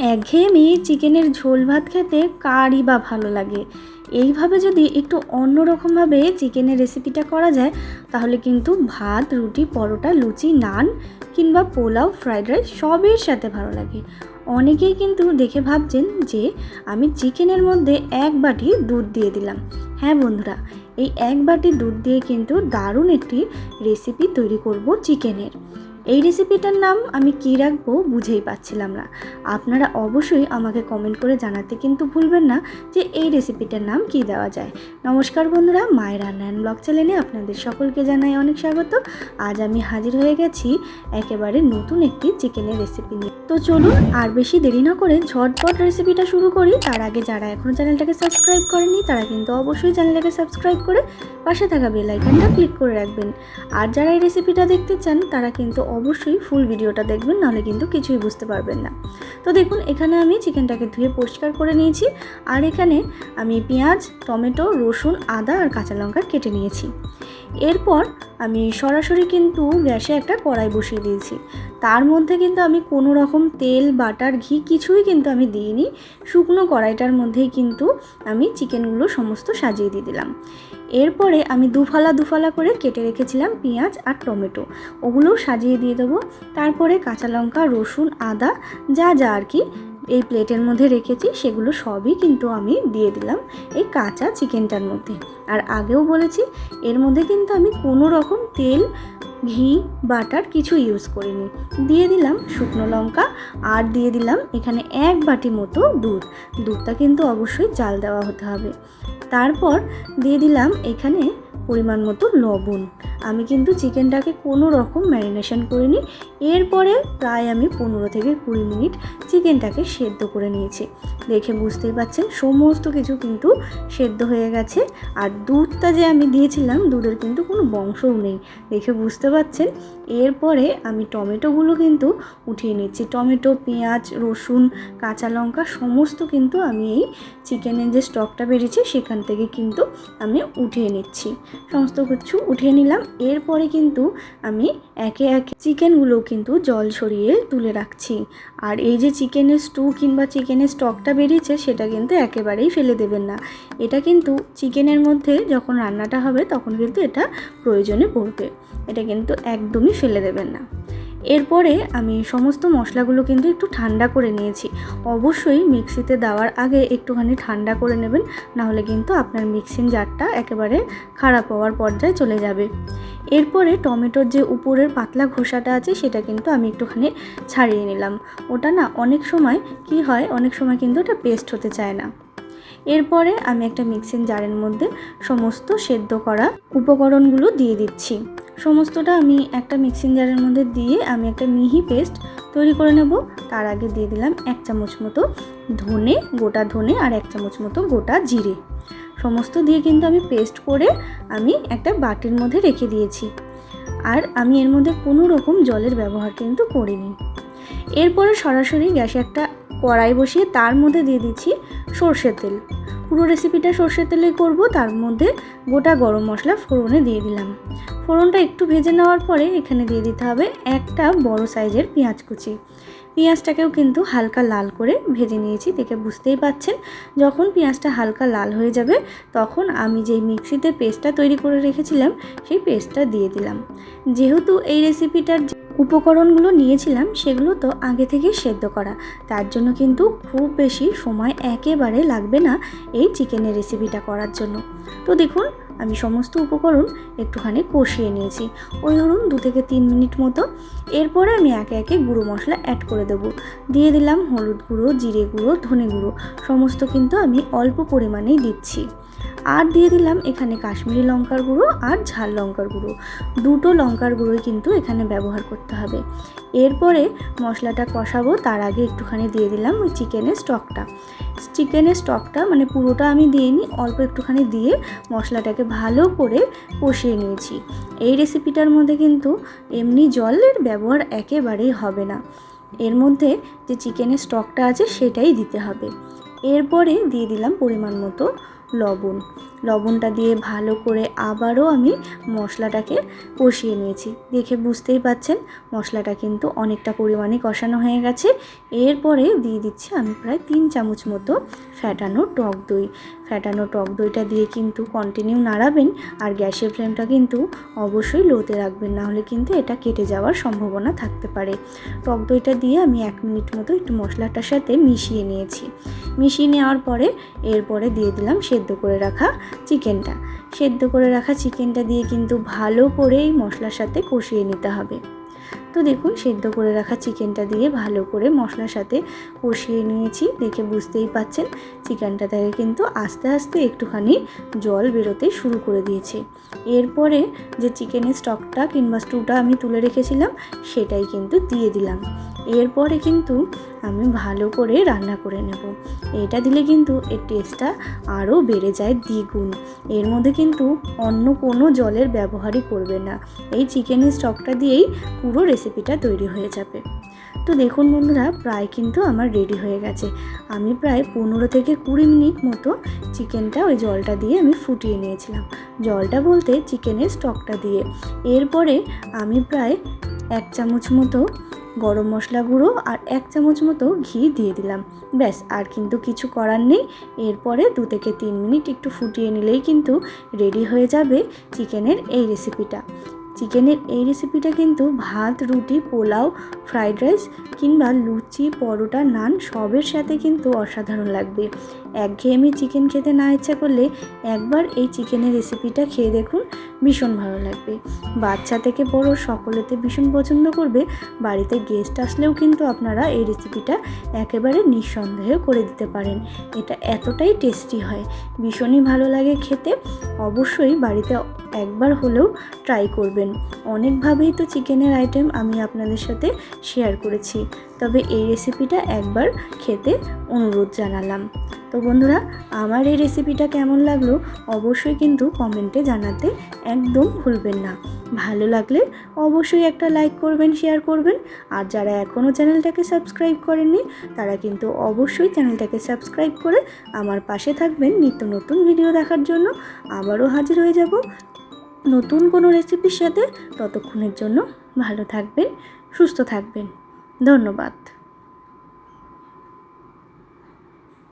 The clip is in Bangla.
একঘেয়েমি চিকেনের ঝোল ভাত খেতে কারই বা ভালো লাগে। এইভাবে যদি একটু অন্যরকমভাবে চিকেনের রেসিপিটা করা যায়, তাহলে কিন্তু ভাত, রুটি, পরোটা, লুচি, নান কিংবা পোলাও, ফ্রাইড রাইস সবের সাথে ভালো লাগে। অনেকেই কিন্তু দেখে ভাবছেন যে, আমি চিকেনের মধ্যে এক বাটি দুধ দিয়ে দিলাম। হ্যাঁ বন্ধুরা, এই এক বাটি দুধ দিয়ে কিন্তু দারুণ একটি রেসিপি তৈরি করব চিকেনের। এই রেসিপিটার নাম আমি কী রাখব বুঝেই পাচ্ছিলাম না। আপনারা অবশ্যই আমাকে কমেন্ট করে জানাতে কিন্তু ভুলবেন না যে এই রেসিপিটার নাম কী দেওয়া যায়। নমস্কার বন্ধুরা, মায়ের রান্নায়ন ব্লগ চ্যানেলে আপনাদের সকলকে জানাই অনেক স্বাগত। আজ আমি হাজির হয়ে গেছি একেবারে নতুন একটি চিকেনের রেসিপি নিয়ে। তো চলুন আর বেশি দেরি না করে ঝটপট রেসিপিটা শুরু করি। তার আগে যারা এখনও চ্যানেলটাকে সাবস্ক্রাইব করেনি তারা কিন্তু অবশ্যই চ্যানেলটাকে সাবস্ক্রাইব করে পাশে থাকা বেল আইকনটা ক্লিক করে রাখবেন। আর যারা এই রেসিপিটা দেখতে চান, তারা কিন্তু অবশ্যই ফুল ভিডিওটা দেখবেন, নাহলে কিন্তু কিছুই বুঝতে পারবেন না। তো দেখুন, এখানে আমি চিকেনটাকে ধুয়ে পরিষ্কার করে নিয়েছি। আর এখানে আমি পেঁয়াজ, টমেটো, রসুন, আদা আর কাঁচা লঙ্কা কেটে নিয়েছি। এরপর আমি সরাসরি কিন্তু গ্যাসে একটা কড়াই বসিয়ে দিয়েছি। তার মধ্যে কিন্তু আমি কোনো রকম তেল, বাটার, ঘি কিছুই কিন্তু আমি দিইনি। শুকনো কড়াইটার মধ্যেই কিন্তু আমি চিকেনগুলো সমস্ত সাজিয়ে দিয়ে দিলাম। এরপরে আমি দুফালা দুফালা করে কেটে রেখেছিলাম পেঁয়াজ আর টমেটো। ওগুলোও সাজিয়ে দিয়ে দেবো। তারপরে কাঁচা লঙ্কা, রসুন, আদা, যা যা আর কি এই প্লেটের মধ্যে রেখেছি, সেগুলো সবই কিন্তু আমি দিয়ে দিলাম এই কাঁচা চিকেনটার মধ্যে। আর আগেও বলেছি, এর মধ্যে কিন্তু আমি কোনো রকম তেল, ঘি, বাটার কিছু ইউজ করিনি। দিয়ে দিলাম শুকনো লঙ্কা আর দিয়ে দিলাম এখানে এক বাটি মতো দুধ। দুধটা কিন্তু অবশ্যই জাল দেওয়া হতে হবে। তারপর দিয়ে দিলাম এখানে পরিমাণ মতো লবণ। আমি কিন্তু চিকেনটাকে কোনো রকম ম্যারিনেশন করিনি। এরপরে প্রায় আমি পনেরো থেকে কুড়ি মিনিট চিকেনটাকে সেদ্ধ করে নিয়েছি। দেখে বুঝতেই পাচ্ছেন, সমস্ত কিছু কিন্তু সেদ্ধ হয়ে গেছে। আর দুধটা যে আমি দিয়েছিলাম, দুধের কিন্তু কোনো বংশও নেই। দেখে বুঝতে পাচ্ছেন এরপরে আমি টমেটোগুলো কিন্তু উঠিয়ে নিচ্ছি। টমেটো, পেঁয়াজ, রসুন, কাঁচা লঙ্কা সমস্ত কিন্তু আমি এই চিকেনের যে স্টকটা বেরিয়েছে সেখান থেকে কিন্তু আমি উঠিয়ে নিচ্ছি। সমস্ত কিছু উঠিয়ে নিলাম। এরপরে কিন্তু আমি একে একে চিকেনগুলো কিন্তু জল সরিয়ে তুলে রাখছি। আর এই যে চিকেনের স্টু কিংবা চিকেনের স্টকটা বেরিয়েছে সেটা কিন্তু একেবারেই ফেলে দেবেন না। এটা কিন্তু চিকেনের মধ্যে যখন রান্নাটা হবে তখন কিন্তু এটা প্রয়োজনে পড়বে। এটা কিন্তু একদমই ফেলে দেবেন না। এরপরে আমি সমস্ত মশলাগুলো কিন্তু একটু ঠান্ডা করে নিয়েছি। অবশ্যই মিক্সিতে দেওয়ার আগে একটুখানি ঠান্ডা করে নেবেন, নাহলে কিন্তু আপনার মিক্সিং জারটা একেবারে খারাপ হওয়ার পর্যায়ে চলে যাবে। এরপরে টমেটোর যে উপরের পাতলা খোসাটা আছে, সেটা কিন্তু আমি একটুখানি ছাড়িয়ে নিলাম। ওটা না অনেক সময় কি হয়, অনেক সময় কিন্তু ওটা পেস্ট হতে চায় না। এরপরে আমি একটা মিক্সিং জারের মধ্যে সমস্ত সেদ্ধ করা উপকরণগুলো দিয়ে দিচ্ছি। সমস্তটা আমি একটা মিক্সিং জারের মধ্যে দিয়ে আমি একটা মিহি পেস্ট তৈরি করে নেব। তার আগে দিয়ে দিলাম এক চামচ মতো ধনে, গোটা ধনে আর এক চামচ মতো গোটা জিরে। সমস্ত দিয়ে কিন্তু আমি পেস্ট করে আমি একটা বাটির মধ্যে রেখে দিয়েছি। আর আমি এর মধ্যে কোনো রকম জলের ব্যবহার কিন্তু করিনি। এরপরে সরাসরি গ্যাসে একটা কড়াই বসিয়ে তার মধ্যে দিয়ে দিচ্ছি সর্ষের তেল। পুরো রেসিপিটা সর্ষের তেলে করব, তার মধ্যে গোটা গরম মশলা ফোড়নে দিয়ে দিলাম। ফোড়নটা একটু ভেজে নেওয়ার পরে এখানে দিয়ে দিতে হবে একটা বড় সাইজের পেঁয়াজ কুচি। পেঁয়াজটাকেও কিন্তু হালকা লাল করে ভেজে নিয়েছি দেখে বুঝতেই পাচ্ছেন। যখন পেঁয়াজটা হালকা লাল হয়ে যাবে, তখন আমি যেই মিক্সিতে পেস্টটা তৈরি করে রেখেছিলাম, সেই পেস্টটা দিয়ে দিলাম। যেহেতু এই রেসিপিটার উপকরণগুলো নিয়েছিলাম, সেগুলো তো আগে থেকে সেদ্ধ করা। তার জন্য কিন্তু খুব বেশি সময় একেবারে লাগবে না এই চিকেনের রেসিপিটা করার জন্য। তো দেখুন আমি সমস্ত উপকরণ একটুখানি কষিয়ে নিয়েছি। ওই ধরুন দু থেকে তিন মিনিট মতো। এরপরে আমি একে একে গুঁড়ো মশলা অ্যাড করে দেবো। দিয়ে দিলাম হলুদ গুঁড়ো, জিরে গুঁড়ো, ধনে গুঁড়ো। সমস্ত কিন্তু আমি অল্প পরিমাণেই দিচ্ছি। আর দিয়ে দিলাম এখানে কাশ্মীরি লঙ্কার গুঁড়ো আর ঝাল লঙ্কার গুঁড়ো। দুটো লঙ্কার গুঁড়োই কিন্তু এখানে ব্যবহার করতে হবে। এরপরে মশলাটা কষাবো, তার আগে একটুখানি দিয়ে দিলাম ওই চিকেনের স্টকটা চিকেনের স্টকটা মানে পুরোটা আমি দিইনি অল্প একটুখানি দিয়ে মশলাটাকে ভালো করে কষিয়ে নিয়েছি। এই রেসিপিটার মধ্যে কিন্তু এমনি জলের ব্যবহার একেবারেই হবে না। এর মধ্যে যে চিকেনের স্টকটা আছে সেটাই দিতে হবে। এরপরে দিয়ে দিলাম পরিমাণ মতো লবণ। লবণটা দিয়ে ভালো করে আবারও আমি মশলাটাকে কষিয়ে নিয়েছি। দেখে বুঝতেই পাচ্ছেন, মশলাটা কিন্তু অনেকটা পরিমাণে কষানো হয়ে গেছে। এরপরে দিয়ে দিচ্ছি আমি প্রায় তিন চামচ মতো ফ্যাটানো টক দই। ফ্যাটানো টক দইটা দিয়ে কিন্তু কন্টিনিউ নাড়াবেন আর গ্যাসের ফ্লেমটা কিন্তু অবশ্যই লোতে রাখবেন নাহলে কিন্তু এটা কেটে যাওয়ার সম্ভাবনা থাকতে পারে। টক দইটা দিয়ে আমি এক মিনিট মতো একটু মশলাটার সাথে মিশিয়ে নিয়েছি। মিশিয়ে নেওয়ার পরে এরপরে দিয়ে দিলাম সেদ্ধ করে রাখা চিকেনটা। সেদ্ধ করে রাখা চিকেনটা দিয়ে কিন্তু ভালো করে এই মশলার সাথে কষিয়ে নিতে হবে। তো দেখুন, সেদ্ধ করে রাখা চিকেনটা দিয়ে ভালো করে মশলার সাথে কষিয়ে নিয়েছি। দেখে বুঝতেই পাচ্ছেন চিকেনটা থেকে কিন্তু আস্তে আস্তে একটুখানি জল বেরোতে শুরু করে দিয়েছে। এরপরে যে চিকেনের স্টকটা কিংবা স্টুটা আমি তুলে রেখেছিলাম, সেটাই কিন্তু দিয়ে দিলাম। এরপরে কিন্তু আমি ভালো করে রান্না করে নেব। এটা দিলে কিন্তু এর টেস্টটা আরও বেড়ে যায় দ্বিগুণ। এর মধ্যে কিন্তু অন্য কোনো জলের ব্যবহারই করবে না। এই চিকেনের স্টকটা দিয়েই পুরো রেসিপিটা তৈরি হয়ে যাবে। তো দেখুন বন্ধুরা, প্রায় কিন্তু আমার রেডি হয়ে গেছে। আমি প্রায় পনেরো থেকে কুড়ি মিনিট মতো চিকেনটা ওই জলটা দিয়ে আমি ফুটিয়ে নিয়েছিলাম। জলটা বলতে চিকেনের স্টকটা দিয়ে। এরপরে আমি প্রায় এক চামচ মতো গরম মশলা গুঁড়ো আর এক চামচ মতো ঘি দিয়ে দিলাম। ব্যাস, আর কিন্তু কিছু করার নেই। এরপরে দু থেকে তিন মিনিট একটু ফুটিয়ে নিলেই কিন্তু রেডি হয়ে যাবে চিকেনের এই রেসিপিটা। চিকেনের এই রেসিপিটা কিন্তু ভাত, রুটি, পোলাও, ফ্রাইড রাইস কিংবা লুচি, পরোটা, নান সবের সাথে কিন্তু অসাধারণ লাগবে। একঘেয়েমি চিকেন খেতে না ইচ্ছা করলে একবার এই চিকেনের রেসিপিটা খেয়ে দেখুন, ভীষণ ভালো লাগবে। বাচ্চা থেকে বড় সকলেতে ভীষণ পছন্দ করবে, বাড়িতে গেস্ট আসলেও কিন্তু আপনারা এই রেসিপিটা একেবারে নিঃসন্দেহে করে দিতে পারেন। এটা এতটাই টেস্টি হয়, ভীষণই ভালো লাগে খেতে। অবশ্যই বাড়িতে একবার হলেও ট্রাই করবেন। অনেকভাবেই তো চিকেনের আইটেম আমি আপনাদের সাথে শেয়ার করেছি। তবে এই রেসিপিটা একবার খেতে অনুরোধ জানালাম। তো বন্ধুরা, আমার এই রেসিপিটা কেমন লাগল অবশ্যই কিন্তু কমেন্টে জানাতে একদম ভুলবেন না। ভালো লাগলে অবশ্যই একটা লাইক করবেন শেয়ার করবেন। আর যারা এখনও চ্যানেলটাকে সাবস্ক্রাইব করেননি, তারা কিন্তু অবশ্যই চ্যানেলটাকে সাবস্ক্রাইব করে আমার পাশে থাকবেন নিত্য নতুন ভিডিও দেখার জন্য। আবারও হাজির হয়ে যাব নতুন কোনো রেসিপির সাথে। ততক্ষণের জন্য ভালো থাকবেন, সুস্থ থাকবেন। ধন্যবাদ।